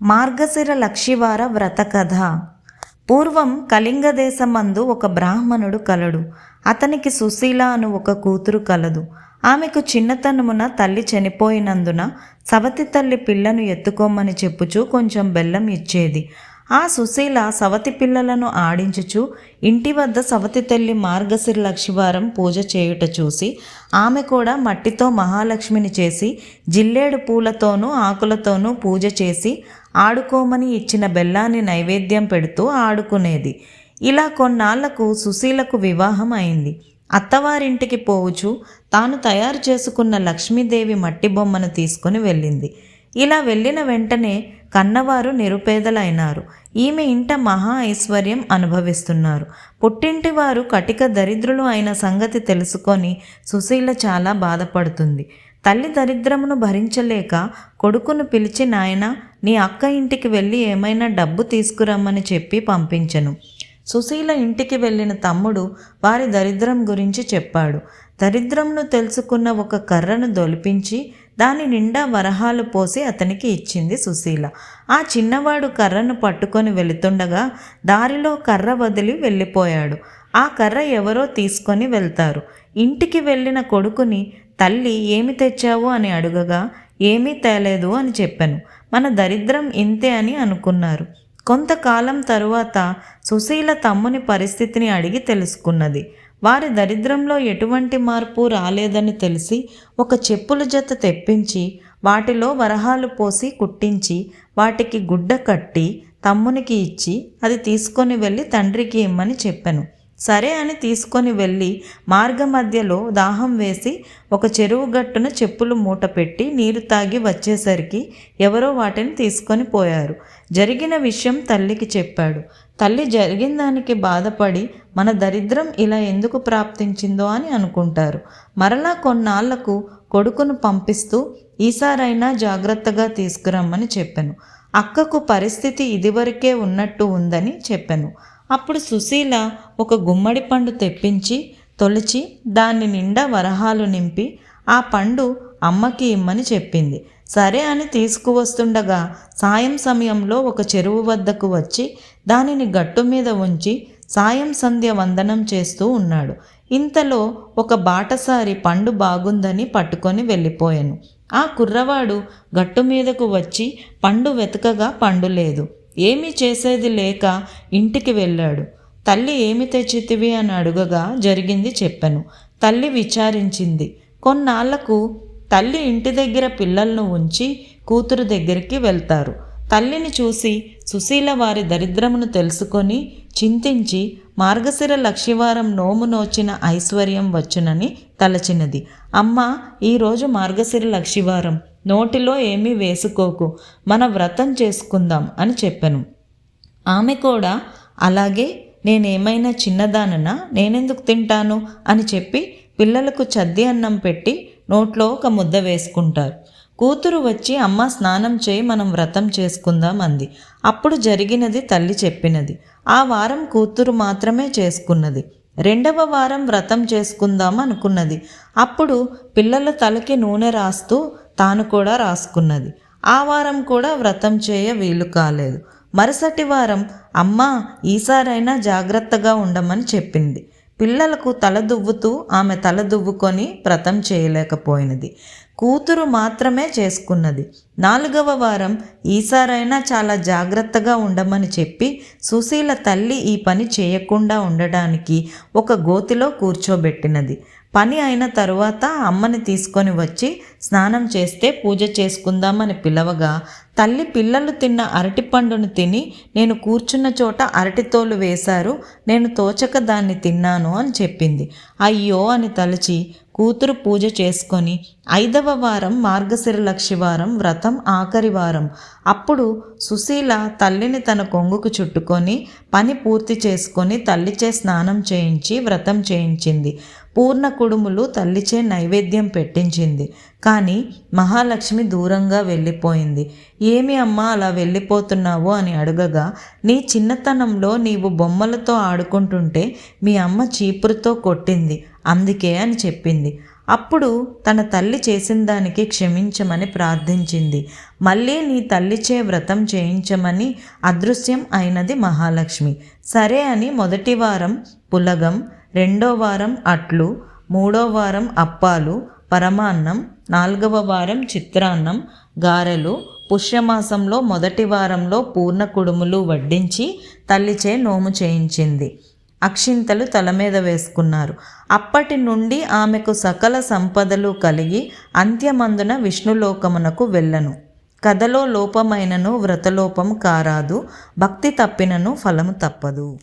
మార్గశిర లక్షివార వ్రత కథ పూర్వం కళింగ దేశమందు ఒక బ్రాహ్మణుడు కలడు. అతనికి సుశీల అను ఒక కూతురు కలదు. ఆమెకు చిన్నతనమున తల్లి చనిపోయినందున సవతి తల్లి పిల్లను ఎత్తుకోమని చెప్పుచూ కొంచెం బెల్లం ఇచ్చేది. ఆ సుశీల సవతి పిల్లలను ఆడించుచు ఇంటి వద్ద సవతి తల్లి మార్గశిర లక్షివారం పూజ చేయుట చూసి ఆమె కూడా మట్టితో మహాలక్ష్మిని చేసి జిల్లేడు పూలతోనూ ఆకులతోనూ పూజ చేసి ఆడుకోమని ఇచ్చిన బెల్లాన్ని నైవేద్యం పెడుతూ ఆడుకునేది. ఇలా కొన్నాళ్ళకు సుశీలకు వివాహం అయింది. అత్తవారింటికి పోవుచు తాను తయారు చేసుకున్న లక్ష్మీదేవి మట్టి బొమ్మను తీసుకుని వెళ్ళింది. ఇలా వెళ్ళిన వెంటనే కన్నవారు నిరుపేదలైనారు. ఈమె ఇంట మహా ఐశ్వర్యం అనుభవిస్తున్నారు. పుట్టింటి వారు కటిక దరిద్రులు అయిన సంగతి తెలుసుకొని సుశీల చాలా బాధపడుతుంది. తల్లి దరిద్రమును భరించలేక కొడుకును పిలిచి నాయన నీ అక్క ఇంటికి వెళ్ళి ఏమైనా డబ్బు తీసుకురమ్మని చెప్పి పంపించను. సుశీల ఇంటికి వెళ్ళిన తమ్ముడు వారి దరిద్రం గురించి చెప్పాడు. దరిద్రంను తెలుసుకున్న ఒక కర్రను దొలిపించి దాని నిండా వరహాలు పోసి అతనికి ఇచ్చింది సుశీల. ఆ చిన్నవాడు కర్రను పట్టుకొని వెళుతుండగా దారిలో కర్ర వదిలి వెళ్ళిపోయాడు. ఆ కర్ర ఎవరో తీసుకొని వెళ్తారు. ఇంటికి వెళ్ళిన కొడుకుని తల్లి ఏమి తెచ్చావు? అని అడుగగా ఏమీ తేలేదు అని చెప్పాను. మన దరిద్రం ఇంతే అని అనుకున్నారు. కొంతకాలం తరువాత సుశీల తమ్ముని పరిస్థితిని అడిగి తెలుసుకున్నది. వారి దరిద్రంలో ఎటువంటి మార్పు రాలేదని తెలిసి ఒక చెప్పుల జత తెప్పించి వాటిలో వరహాలు పోసి కుట్టించి వాటికి గుడ్డ కట్టి తమ్మునికి ఇచ్చి అది తీసుకొని వెళ్ళి తండ్రికి ఇమ్మని చెప్పాను. సరే అని తీసుకొని వెళ్ళి మార్గ మధ్యలో దాహం వేసి ఒక చెరువు గట్టున చెప్పులు మూట పెట్టి నీరు తాగి వచ్చేసరికి ఎవరో వాటిని తీసుకొని పోయారు. జరిగిన విషయం తల్లికి చెప్పాడు. తల్లి జరిగిన దానికి బాధపడి మన దరిద్రం ఇలా ఎందుకు ప్రాప్తించిందో అని అనుకుంటారు. మరలా కొన్నాళ్ళకు కొడుకును పంపిస్తూ ఈసారైనా జాగ్రత్తగా తీసుకురమ్మని చెప్పాను. అక్కకు పరిస్థితి ఇదివరకే ఉన్నట్టు ఉందని చెప్పాను. అప్పుడు సుశీల ఒక గుమ్మడి పండు తెప్పించి తొలిచి దాన్ని నిండా వరహాలు నింపి ఆ పండు అమ్మకి ఇమ్మని చెప్పింది. సరే అని తీసుకువస్తుండగా సాయం సమయంలో ఒక చెరువు వద్దకు వచ్చి దానిని గట్టు మీద ఉంచి సాయం సంధ్య వందనం చేస్తూ ఉన్నాడు. ఇంతలో ఒక బాటసారి పండు బాగుందని పట్టుకొని వెళ్ళిపోయాను. ఆ కుర్రవాడు గట్టు మీదకు వచ్చి పండు వెతకగా పండు లేదు. ఏమీ చేసేది లేక ఇంటికి వెళ్ళాడు. తల్లి ఏమి తెచ్చితివి అని అడుగగా జరిగింది చెప్పాను. తల్లి విచారించింది. కొన్నాళ్ళకు తల్లి ఇంటి దగ్గర పిల్లలను ఉంచి కూతురు దగ్గరికి వెళ్తారు. తల్లిని చూసి సుశీల వారి దరిద్రమును తెలుసుకొని చింతించి మార్గశిర లక్షివారం నోము నోచిన ఐశ్వర్యం వచ్చునని తలచినది. అమ్మ ఈరోజు మార్గశిర లక్షివారం నోటిలో ఏమీ వేసుకోకు. మన వ్రతం చేసుకుందాం అని చెప్పాను. ఆమె కూడా అలాగే నేనేమైనా చిన్నదాననా నేనెందుకు తింటాను అని చెప్పి పిల్లలకు చద్ది అన్నం పెట్టి నోట్లో ఒక ముద్ద వేసుకుంటారు. కూతురు వచ్చి అమ్మ స్నానం చేయి మనం వ్రతం చేసుకుందాం అంది. అప్పుడు జరిగినది తల్లి చెప్పినది. ఆ వారం కూతురు మాత్రమే చేసుకున్నది. రెండవ వారం వ్రతం చేసుకుందాం అనుకున్నది. అప్పుడు పిల్లల తలకి నూనె రాస్తూ తాను కూడా రాసుకున్నది. ఆ వారం కూడా వ్రతం చేయ వీలు కాలేదు. మరుసటి వారం అమ్మ ఈసారైనా జాగ్రత్తగా ఉండమని చెప్పింది. పిల్లలకు తల దువ్వుతూ ఆమె తల దువ్వుకొని వ్రతం చేయలేకపోయినది. కూతురు మాత్రమే చేసుకున్నది. నాలుగవ వారం ఈసారైనా చాలా జాగ్రత్తగా ఉండమని చెప్పి సుశీల తల్లి ఈ పని చేయకుండా ఉండడానికి ఒక గోతిలో కూర్చోబెట్టినది. పని అయిన తరువాత అమ్మని తీసుకొని వచ్చి స్నానం చేస్తే పూజ చేసుకుందామని పిలవగా తల్లి పిల్లలు తిన్న అరటిపండును తిని నేను కూర్చున్న చోట అరటితోలు వేశారు నేను తోచక దాన్ని తిన్నాను అని చెప్పింది. అయ్యో అని తలచి కూతురు పూజ చేసుకొని ఐదవ వారం మార్గశిర లక్షివారం వ్రతం ఆఖరి వారం. అప్పుడు సుశీల తల్లిని తన కొంగుకు చుట్టుకొని పని పూర్తి చేసుకొని తల్లిచే స్నానం చేయించి వ్రతం చేయించింది. పూర్ణ కుడుములు తల్లిచే నైవేద్యం పెట్టించింది. కానీ మహాలక్ష్మి దూరంగా వెళ్ళిపోయింది. ఏమి అమ్మా అలా వెళ్ళిపోతున్నావు అని అడగగా నీ చిన్నతనంలో నీవు బొమ్మలతో ఆడుకుంటుంటే మీ అమ్మ చీపురుతో కొట్టింది. అందుకే అని చెప్పింది. అప్పుడు తన తల్లి చేసిన దానికి క్షమించమని ప్రార్థించింది. మళ్ళీ నీ తల్లిచే వ్రతం చేయించమని అదృశ్యం అయినది మహాలక్ష్మి. సరే అని మొదటి వారం పులగం రెండో వారం అట్లు మూడో వారం అప్పాలు పరమాన్నం నాలుగవ వారం చిత్రాన్నం గారెలు పుష్యమాసంలో మొదటి వారంలో పూర్ణ కుడుములు వడ్డించి తల్లిచే నోము చేయించింది. అక్షింతలు తల మీద వేసుకున్నారు. అప్పటి నుండి ఆమెకు సకల సంపదలు కలిగి అంత్యమందున విష్ణులోకమునకు వెళ్ళను. కథలో లోపమైనను వ్రతలోపం కారాదు భక్తి తప్పినను ఫలము తప్పదు.